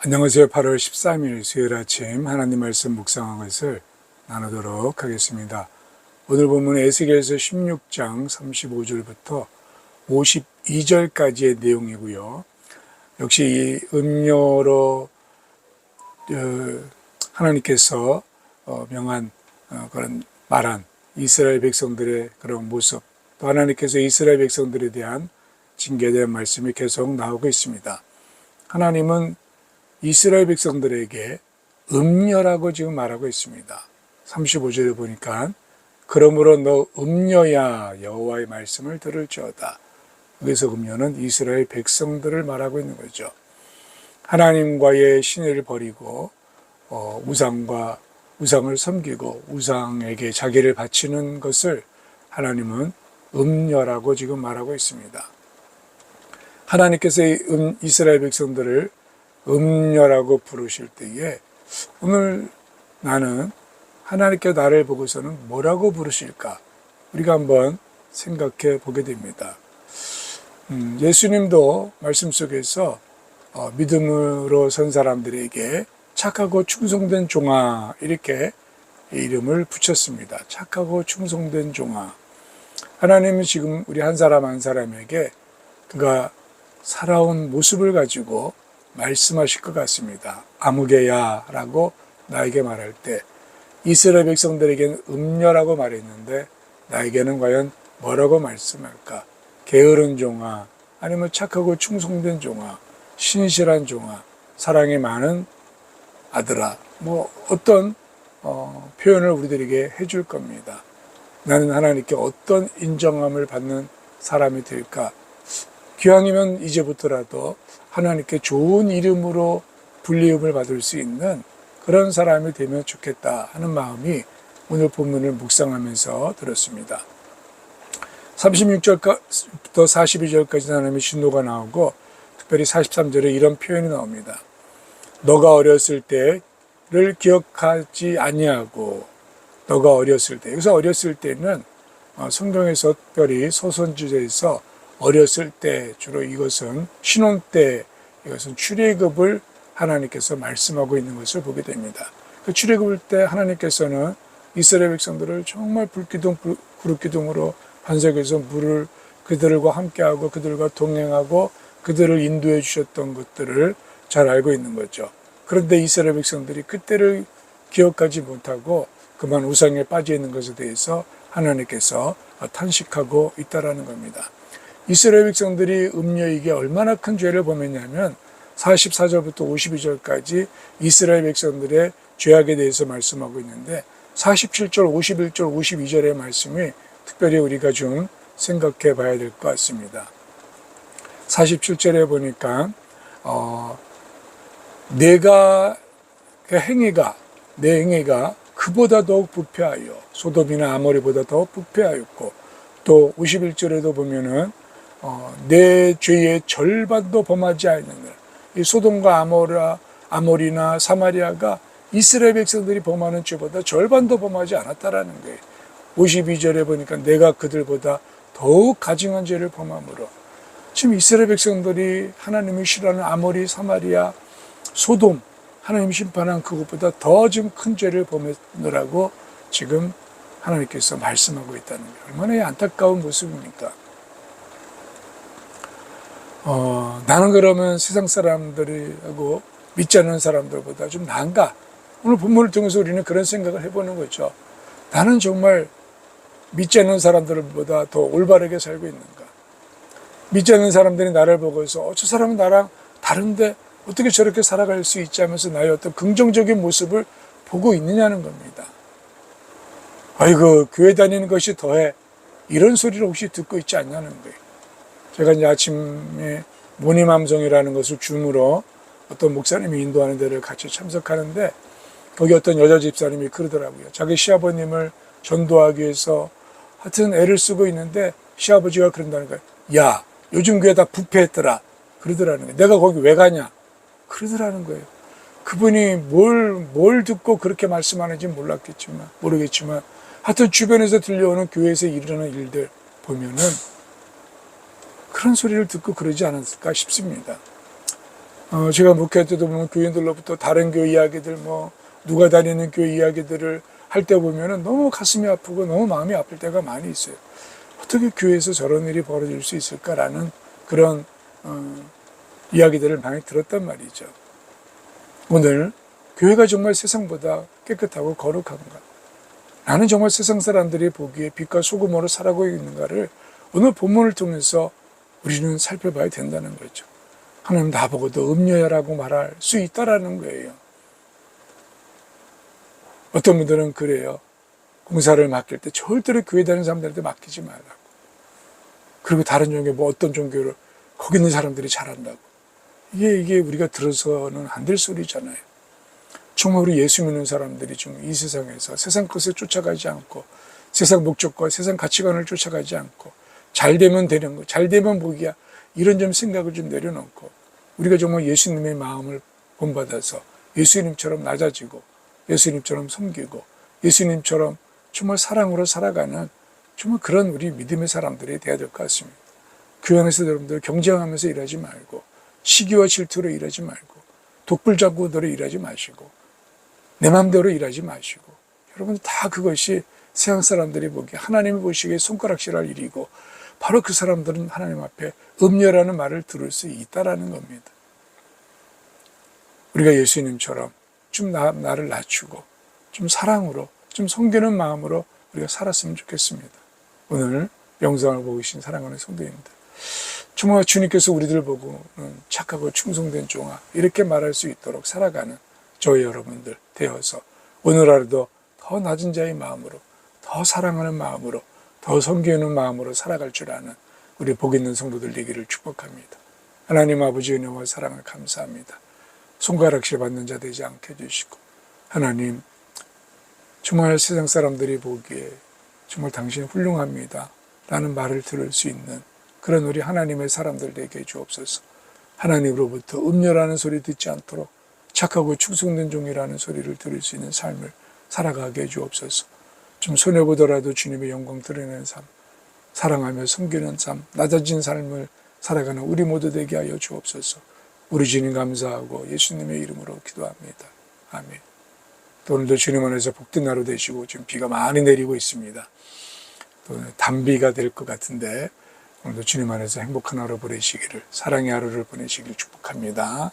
안녕하세요. 8월 13일 수요일 아침 하나님 말씀 묵상한 것을 나누도록 하겠습니다. 오늘 본문 에스겔서 16장 35절부터 52절까지의 내용이고요. 역시 이 음료로 어, 하나님께서 어, 명한 어, 그런 말한 이스라엘 백성들의 그런 모습 또 하나님께서 이스라엘 백성들에 대한 징계에 말씀이 계속 나오고 있습니다. 하나님은 이스라엘 백성들에게 음녀라고 지금 말하고 있습니다. 35절에 보니까 그러므로 너 음녀야 여호와의 말씀을 들을지어다. 여기서 음녀는 이스라엘 백성들을 말하고 있는 거죠. 하나님과의 신의를 버리고 어, 우상과 우상을 섬기고 우상에게 자기를 바치는 것을 하나님은 음녀라고 지금 말하고 있습니다. 하나님께서 이 음, 이스라엘 백성들을 음녀라고 부르실 때에 오늘 나는 하나님께 나를 보고서는 뭐라고 부르실까? 우리가 한번 생각해 보게 됩니다. 음, 예수님도 말씀 속에서 어, 믿음으로 선 사람들에게 착하고 충성된 종아 이렇게 이름을 붙였습니다. 착하고 충성된 종아. 하나님은 지금 우리 한 사람 한 사람에게 그가 살아온 모습을 가지고 말씀하실 것 같습니다. 아무개야 라고 나에게 말할 때 이스라엘 백성들에게는 음녀라고 말했는데 나에게는 과연 뭐라고 말씀할까? 게으른 종아 아니면 착하고 충성된 종아 신실한 종아 사랑이 많은 아들아 뭐 어떤 어, 표현을 우리들에게 해줄 겁니다. 나는 하나님께 어떤 인정함을 받는 사람이 될까? 기왕이면 이제부터라도 하나님께 좋은 이름으로 불리움을 받을 수 있는 그런 사람이 되면 좋겠다 하는 마음이 오늘 본문을 묵상하면서 들었습니다. 36절부터 42절까지 하나님의 신도가 나오고 특별히 43절에 이런 표현이 나옵니다. 너가 어렸을 때를 기억하지 아니하고 너가 어렸을 때 여기서 어렸을 때는 어, 성경에서 특별히 소선지자에서 어렸을 때 주로 이것은 신혼 때 이것은 출애굽을 하나님께서 말씀하고 있는 것을 보게 됩니다. 그 출애굽을 때 하나님께서는 이스라엘 백성들을 정말 불기둥 그룹기둥으로 반석에서 물을 그들과 함께하고 그들과 동행하고 그들을 인도해 주셨던 것들을 잘 알고 있는 거죠. 그런데 이스라엘 백성들이 그때를 기억하지 못하고 그만 우상에 빠져 있는 것에 대해서 하나님께서 탄식하고 있다라는 겁니다. 이스라엘 백성들이 음녀에게 얼마나 큰 죄를 범했냐면 44절부터 52절까지 이스라엘 백성들의 죄악에 대해서 말씀하고 있는데 47절, 51절, 52절의 말씀이 특별히 우리가 좀 생각해 봐야 될 것 같습니다. 47절에 보니까 어, 내가 그 행위가 내 행위가 그보다 더욱 부패하여 소돔이나 아모리보다 더 부패하였고 또 51절에도 보면은 어, 내 죄의 절반도 범하지 않는 이 소돔과 아모라, 아모리나 사마리아가 이스라엘 백성들이 범하는 죄보다 절반도 범하지 않았다라는 거예요. 52절에 보니까 내가 그들보다 더욱 가증한 죄를 범함으로 지금 이스라엘 백성들이 하나님이 싫어하는 아모리, 사마리아, 소돔 하나님 심판한 그것보다 더 지금 큰 죄를 범했느라고 지금 하나님께서 말씀하고 있다는 게 얼마나 안타까운 모습입니까? 어, 나는 그러면 세상 사람들하고 믿지 않는 사람들보다 좀 나은가? 오늘 본문을 통해서 우리는 그런 생각을 해보는 거죠. 나는 정말 믿지 않는 사람들보다 더 올바르게 살고 있는가? 믿지 않는 사람들이 나를 보고서 어, 저 사람은 나랑 다른데 어떻게 저렇게 살아갈 수 있지 하면서 나의 어떤 긍정적인 모습을 보고 있느냐는 겁니다. 아이고, 교회 다니는 것이 더해. 이런 소리를 혹시 듣고 있지 않냐는 거예요. 제가 이제 아침에 모니맘성이라는 것을 줌으로 어떤 목사님이 인도하는 데를 같이 참석하는데 거기 어떤 여자 집사님이 그러더라고요. 자기 시아버님을 전도하기 위해서 하여튼 애를 쓰고 있는데 시아버지가 그런다는 거예요. 야, 요즘 교회 다 부패했더라. 그러더라는 거예요. 내가 거기 왜 가냐? 그러더라는 거예요. 그분이 뭘, 뭘 듣고 그렇게 말씀하는지 몰랐겠지만, 모르겠지만, 하여튼 주변에서 들려오는 교회에서 일어나는 일들 보면은 그런 소리를 듣고 그러지 않았을까 싶습니다. 어, 제가 목회할 때도 보면 교인들로부터 다른 교회 이야기들 뭐 누가 다니는 교회 이야기들을 할 때 보면은 너무 가슴이 아프고 너무 마음이 아플 때가 많이 있어요. 어떻게 교회에서 저런 일이 벌어질 수 있을까라는 그런 어, 이야기들을 많이 들었단 말이죠. 오늘 교회가 정말 세상보다 깨끗하고 거룩한가? 나는 정말 세상 사람들이 보기에 빛과 소금으로 살아가고 있는가를 오늘 본문을 통해서 우리는 살펴봐야 된다는 거죠. 하나님 나보고도 음녀야라고 말할 수 있다라는 거예요. 어떤 분들은 그래요. 공사를 맡길 때 절대로 교회 다니는 사람들한테 맡기지 말라고. 그리고 다른 종교, 뭐 어떤 종교를 거기 있는 사람들이 잘한다고. 이게, 이게 우리가 들어서는 안 될 소리잖아요. 정말 우리 예수 믿는 사람들이 좀 이 세상에서 세상 것에 쫓아가지 않고 세상 목적과 세상 가치관을 쫓아가지 않고 잘 되면 되는 거, 잘 되면 복이야. 이런 좀 생각을 좀 내려놓고 우리가 정말 예수님의 마음을 본받아서 예수님처럼 낮아지고 예수님처럼 섬기고 예수님처럼 정말 사랑으로 살아가는 정말 그런 우리 믿음의 사람들이 돼야 될 것 같습니다. 교회 안에서 여러분들 경쟁하면서 일하지 말고 시기와 질투로 일하지 말고 독불장군으로 일하지 마시고 내 마음대로 일하지 마시고 여러분 다 그것이 세상 사람들이 보기에 하나님이 보시기에 손가락질할 일이고 바로 그 사람들은 하나님 앞에 음녀라는 말을 들을 수 있다라는 겁니다. 우리가 예수님처럼 좀 나, 나를 낮추고 좀 사랑으로 좀 섬기는 마음으로 우리가 살았으면 좋겠습니다. 오늘 영상을 보고 계신 사랑하는 성도님들 정말 주님께서 우리들 보고는 착하고 충성된 종아 이렇게 말할 수 있도록 살아가는 저희 여러분들 되어서 오늘 하루도 더 낮은 자의 마음으로 더 사랑하는 마음으로 더 섬기는 마음으로 살아갈 줄 아는 우리 복 있는 성도들 되기를 축복합니다. 하나님 아버지 은혜와 사랑을 감사합니다. 손가락질 받는 자 되지 않게 해주시고 하나님 정말 세상 사람들이 보기에 정말 당신이 훌륭합니다. 라는 말을 들을 수 있는 그런 우리 하나님의 사람들 되게 주옵소서. 하나님으로부터 음녀라는 소리 듣지 않도록 착하고 충성된 종이라는 소리를 들을 수 있는 삶을 살아가게 해주옵소서. 좀 손해보더라도 주님의 영광 드러내는 삶, 사랑하며 섬기는 삶, 낮아진 삶을 살아가는 우리 모두 되게 하여 주옵소서. 우리 주님 감사하고 예수님의 이름으로 기도합니다. 아멘. 또 오늘도 주님 안에서 복된 하루 되시고 지금 비가 많이 내리고 있습니다. 또 단비가 될 것 같은데 오늘도 주님 안에서 행복한 하루 보내시기를 사랑의 하루를 보내시길 축복합니다.